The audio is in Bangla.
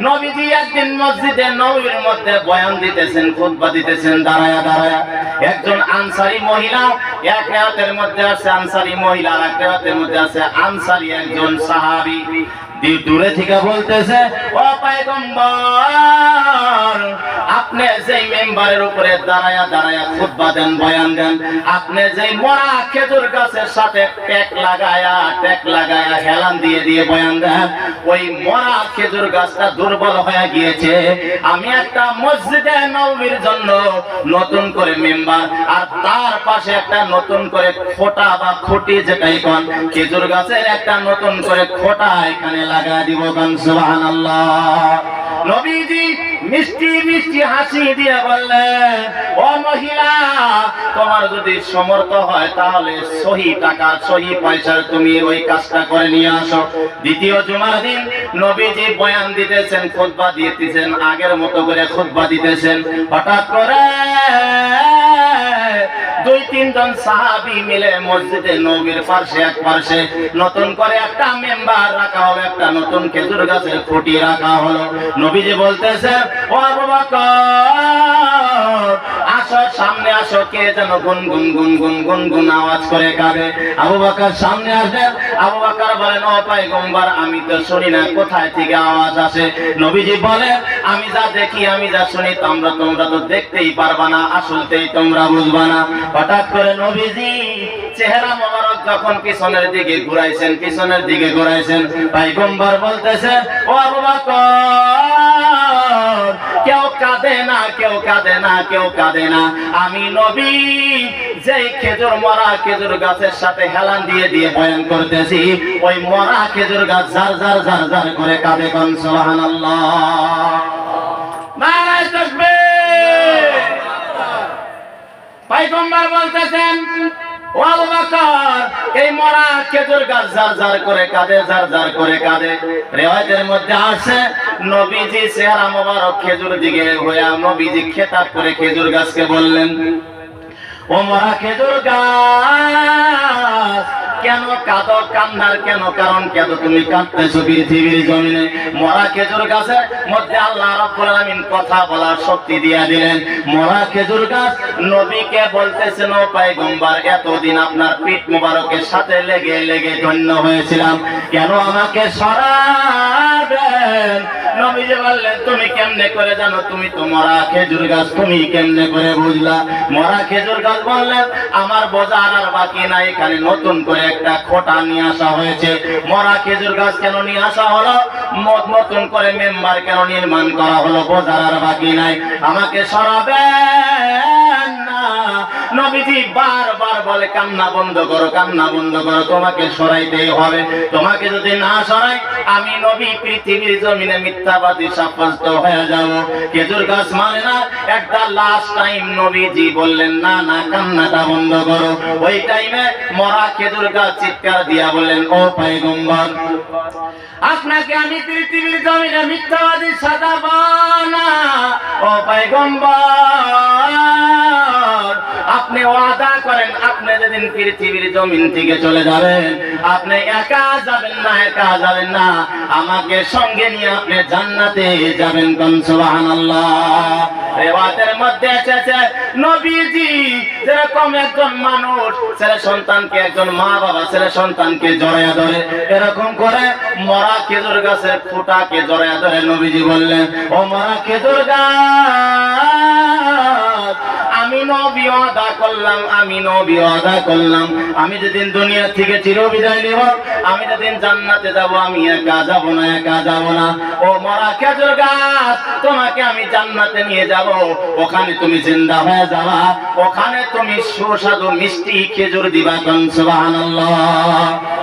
নবীজি একদিন মসজিদে নবীর মধ্যে বয়ান দিতেছেন, খুতবা দিতেছেন, দাঁড়ায়া দাঁড়ায়া। একজন আনসারি মহিলা, এক রাতের মধ্যে আছে আনসারি মহিলা এক রাতের মধ্যে আছে আনসারি একজন সাহাবী। দূরে থেকে বলতেছে, ও পায়গম্বর আপনি মেম্বারের উপরে দাঁড়ায়া দাঁড়ায়া খুতবা দেন, বয়ান দেন, আপনি মরা খেজুর গাছের সাথে লাগায়া লাগায়া হেলান দিয়ে দিয়ে বয়ান দেন, ওই মরা খেজুর গাছটা দুর্বল হয়ে গিয়েছে। আমি একটা মসজিদে নবীর জন্য নতুন করে মেম্বার, আর তার পাশে একটা নতুন করে খোটা বা খুঁটি যেটাই কোন, খেজুর গাছের একটা নতুন করে খোটা এখানে লাগা দিব গান, সুবহানাল্লাহ। নবীজি মিষ্টি মিষ্টি হাসি দিয়ে বললেন, ও মহিলা, তোমার যদি সমর্থ হয় তাহলে সহি টাকা, সহি পয়সার তুমি ওই কাজটা করে নিয়ে আসো। দ্বিতীয় জুমার দিন নবীজি বয়ান দিতেছেন, খুতবা দিতেছেন, আগের মতো করে খুতবা দিতেছেন। হঠাৎ করে তিনজন সাহাবি মিলে মসজিদে নবীর পাশে এক পাশে নতুন করে একটা মেম্বার রাখা হলো, একটা নতুন খেজুর গাছের খুঁটি রাখা হলো। নবীজি বলতেছে, ও বকর সামনে আসো, কে যেন গুন গুন গুন গুন গুন গুন আওয়াজ করে আবু বকর সামনে আবু বকর আমি তো শুনি না, কোথায় থেকে আওয়াজ আসে? নবীজি বলেন, আমি যা দেখি, আমি যা শুনি, তোমরা তোমরা তো দেখতেই পারবা না, আসলতেই তোমরা বুঝবা না। হঠাৎ করে নবীজি চেহারা মোবারক যখন পিছনের দিকে ঘুরাইছেন, পিছনের দিকে ঘুরাইছেন ভাই পয়গম্বর বলতেছে ও আবু বকর কাঁদে না, কেউ কাঁদে না, কেউ কাঁদে না। আমি নবী, যেই খেজুর, মরা খেজুর গাছের সাথে হেলান দিয়ে দিয়ে বয়ান করতেছি, ওই মরা খেজুর গাছ ঝার ঝার ঝার ঝার করে কাঁদে কন নারায় তাকবীর বলতেছেন খেজুর গাছ ঝার ঝার করে কাঁদে ঝার ঝার করে কাঁদে। মধ্যে নবীজি খেজুর দিকে নবীজি করে খেজুর গাছকে বললেন, ও মরা খেজুর গাছ কেন? কাঁদো কান্নার কেন কারণ? কেন তুমি কাঁদতেছো পৃথিবীর জমিনে? মরা খেজুর গাছের মধ্যে আল্লাহ রাব্বুল আলামিন কথা বলার শক্তি দিয়া দিলেন। মরা খেজুর গাছ নবীকে বলতেছেন, ও পয়গম্বর, এতদিন আপনার পিঠ মোবারকের সাথে লেগে লেগে ধন্য হয়েছিলাম। কেন আমাকে সরাবেন? বললেন, তুমি কেমনে করে জানো? তুমি তো খেজুর গাছ, তুমি কেমনে করে বুঝলা? মরা খেজুর গাছ বললেন, আমার বোঝার আর বাকি নাই, এখানে নতুন করে একটা খোটা নিয়ে আসা হয়েছে। মরা খেজুর গাছ কেন নিয়ে আসা হলো? নতুন করে মেম্বার কেন নির্মাণ করা হলো? বোঝার আর বাকি নাই। আমাকে সরাবেন না নবীজি বারবার বলে, কান্না বন্ধ করো, কান্না বন্ধ করো, তোমাকে সরাইতেই হবে। তোমাকে যদি না সরাই, আমি নবী পৃথিবীর জমিনে মিথ্যাবাদী সাব্যস্ত হয়ে যাব। খেজুর গাছ মানে না, একটা লাস্ট টাইম নবীজি বললেন, না না, কান্নাটা বন্ধ করো। ওই টাইমে মরা খেজুর গাছ চিৎকার দিয়া বললেন, ও পয়গম্বর, আপনাকে আমি পৃথিবীর জমিনে মিথ্যাবাদী সাজাবো না ও পয়গম্বর আপনি ওয়াদা করেন, আপনি যেদিন পৃথিবীর জমিন থেকে চলে যাবেন, আপনি একা যাবেন না, একা যাবেন না। আমাকে সঙ্গে নিয়ে আপনি জান্নাতে যাবেন কোন, সুবহানাল্লাহ। রেওয়াতের মধ্যে এসেছে, নবীজি, যেরকম একজন মানুষ, ছেলে সন্তানকে একজন মা বাবা, ছেলে সন্তানকে জড়াইয়া ধরে, এরকম করে মরা খেজুর গাছের ফুটাকে জড়াইয়া ধরে নবীজি বললেন, ও মরা খেজুর গাছ আমি যেদিন দুনিয়া থেকে চির বিদায় নেব, আমি যেদিন জান্নাতে যাব, আমি একা যাব না, একা যাব না। ও মরা খেজুর গাছ, তোমাকে আমি জান্নাতে নিয়ে যাব। ওখানে তুমি জিন্দা হয়ে যাবা, ওখানে তুমি সুস্বাদু মিষ্টি খেজুর দিবা কন, সুবহানাল্লাহ।